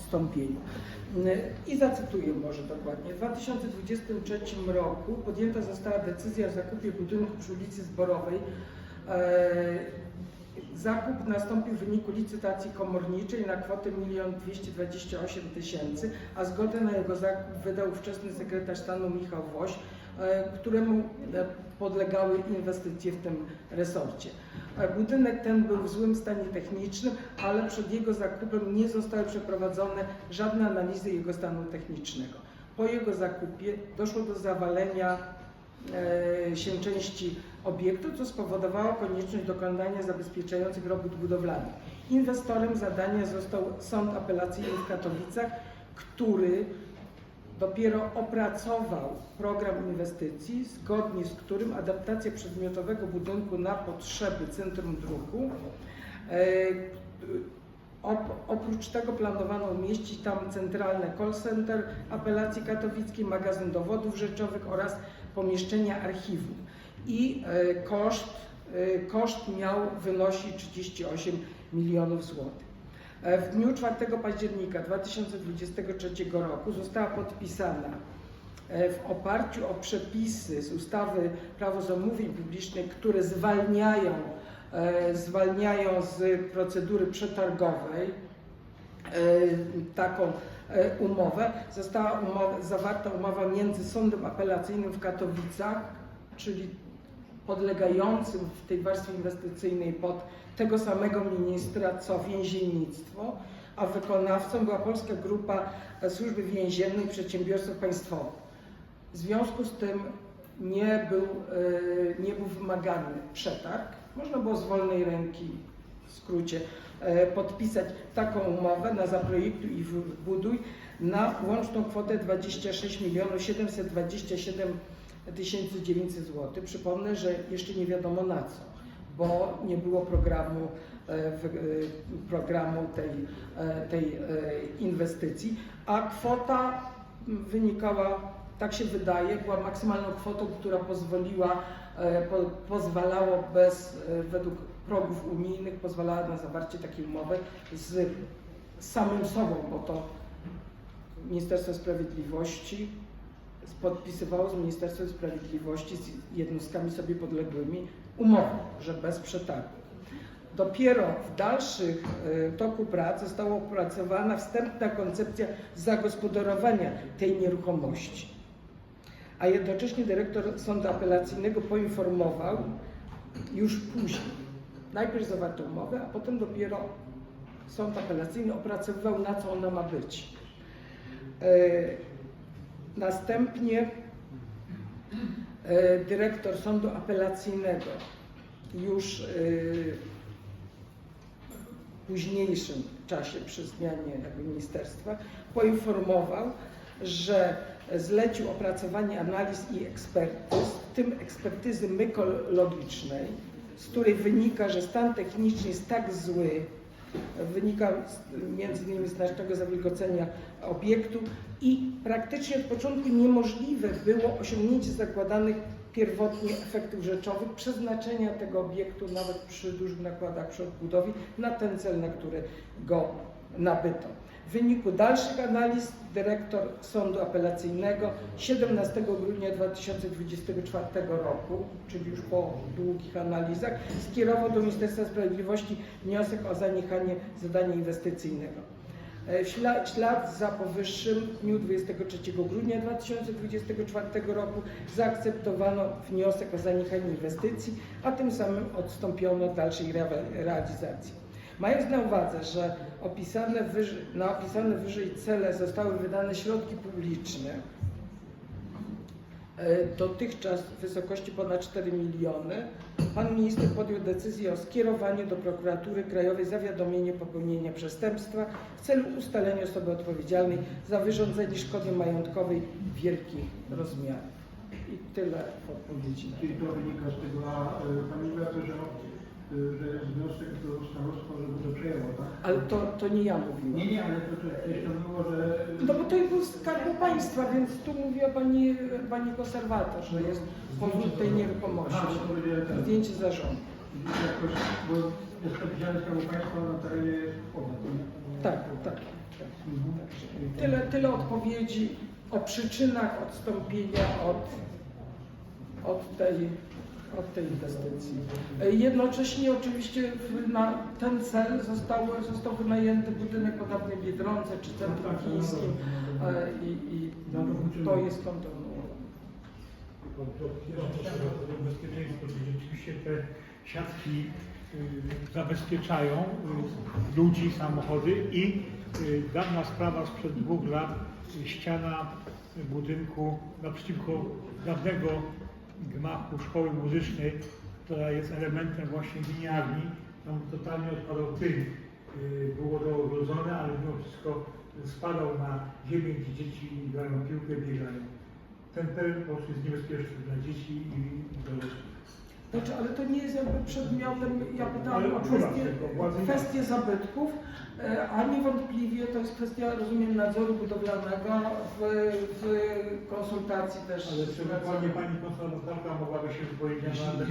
odstąpieniu. I zacytuję może dokładnie. W 2023 roku podjęta została decyzja o zakupie budynku przy ulicy Zborowej. E, Zakup nastąpił w wyniku licytacji komorniczej na kwotę 1 228 tysięcy, a zgodę na jego zakup wydał ówczesny sekretarz stanu Michał Woś, e, któremu e, podlegały inwestycje w tym resorcie. Budynek ten był w złym stanie technicznym, ale przed jego zakupem nie zostały przeprowadzone żadne analizy jego stanu technicznego. Po jego zakupie doszło do zawalenia e, się części obiektu, co spowodowało konieczność dokonania zabezpieczających robót budowlanych. Inwestorem zadania został Sąd Apelacyjny w Katowicach, który dopiero opracował program inwestycji, zgodnie z którym adaptacja przedmiotowego budynku na potrzeby Centrum Druku e, Op- Oprócz tego planowano umieścić tam centralne call center apelacji katowickiej, magazyn dowodów rzeczowych oraz pomieszczenia archiwum. I e, koszt, e, koszt miał wynosić 38 milionów złotych. E, W dniu 4 października 2023 roku została podpisana e, w oparciu o przepisy z ustawy Prawo zamówień publicznych, które zwalniają, e, zwalniają z procedury przetargowej taką umowę. Została umowa, zawarta umowa między Sądem Apelacyjnym w Katowicach, czyli podlegającym w tej warstwie inwestycyjnej pod tego samego ministra co więziennictwo, a wykonawcą była Polska Grupa Służby Więziennej Przedsiębiorstw Państwowych. W związku z tym nie był, e, nie był wymagany przetarg. Można było z wolnej ręki, w skrócie, e, podpisać taką umowę na zaprojektuj i buduj na łączną kwotę 26 milionów 727 1900 zł. Przypomnę, że jeszcze nie wiadomo na co, bo nie było programu, e, e, programu tej, e, tej inwestycji, a kwota wynikała, tak się wydaje, była maksymalną kwotą, która pozwoliła, po, pozwalało bez, według progów unijnych, pozwalała na zawarcie takiej umowy z samym sobą, bo to Ministerstwo Sprawiedliwości podpisywało z Ministerstwem Sprawiedliwości, z jednostkami sobie podległymi umowę, że bez przetargu. Dopiero w dalszych e, toku prac została opracowana wstępna koncepcja zagospodarowania tej nieruchomości. A jednocześnie dyrektor Sądu Apelacyjnego poinformował już później, najpierw zawarto umowę, a potem dopiero Sąd Apelacyjny opracowywał, na co ona ma być. Następnie e, dyrektor Sądu Apelacyjnego już e, w późniejszym czasie przy zmianie ministerstwa poinformował, że zlecił opracowanie analiz i ekspertyz, w tym ekspertyzy mykologicznej, z której wynika, że stan techniczny jest tak zły, wynika z- między innymi z znacznego zawilgocenia obiektu i praktycznie od początku niemożliwe było osiągnięcie zakładanych pierwotnie efektów rzeczowych, przeznaczenia tego obiektu nawet przy dużych nakładach przy odbudowie na ten cel, na który go nabyto. W wyniku dalszych analiz dyrektor Sądu Apelacyjnego 17 grudnia 2024 roku, czyli już po długich analizach, skierował do Ministerstwa Sprawiedliwości wniosek o zaniechanie zadania inwestycyjnego. E, W ślad, za powyższym w dniu 23 grudnia 2024 roku zaakceptowano wniosek o zaniechanie inwestycji, a tym samym odstąpiono od dalszej rea- realizacji. Mając na uwadze, że opisane na opisane wyżej cele zostały wydane środki publiczne, e, dotychczas w wysokości ponad 4 miliony, pan minister podjął decyzję o skierowaniu do prokuratury krajowej zawiadomienia popełnienia przestępstwa w celu ustalenia osoby odpowiedzialnej za wyrządzenie szkody majątkowej wielkich rozmiarów. I tyle odpowiedzi Czyli to wynika z tego, a y, Pani mówi o tym, że, y, że wniosek do starostwa, żeby to przejęło, tak? Ale to, to nie ja mówiłam. Nie, nie, ale to to gdzieś tam było, że... No bo to był Skarbu Państwa, więc tu mówiła pani, pani konserwator, że jest powód tej nieruchomości. To tak. Zdjęcie zarządu. Jakoś, bo jest napisane Skarbu Państwa na terenie powiatu. nie? Tak, tak. tak. Mhm. Tyle, tyle odpowiedzi o przyczynach odstąpienia od, od, tej, od tej inwestycji. E, Jednocześnie oczywiście na ten cel został, został wynajęty budynek o dawnej Biedronce czy Centrum Chińskim e, i, i to jest kontynuowane. bezpieczeństwo, czyli rzeczywiście te siatki y, zabezpieczają y, ludzi, samochody i y, dawna sprawa sprzed dwóch lat, ściana budynku naprzeciwko dawnego gmachu szkoły muzycznej, która jest elementem właśnie winiarni, tam totalnie odpadał tynk. Y, Było to ogrodzone, ale mimo wszystko spadał na ziemię, gdzie dzieci grają piłkę, biegają. Ten teren po prostu jest niebezpieczny dla dzieci i dorosłych. Znaczy, ale to nie jest jakby przedmiotem, ja pytałam Ale o kwestię, zabytków, e, a niewątpliwie to jest kwestia, rozumiem, nadzoru budowlanego w, w konsultacji też. Ale czy ewentualnie pani konserwatorka mogłaby się wypowiedzieć na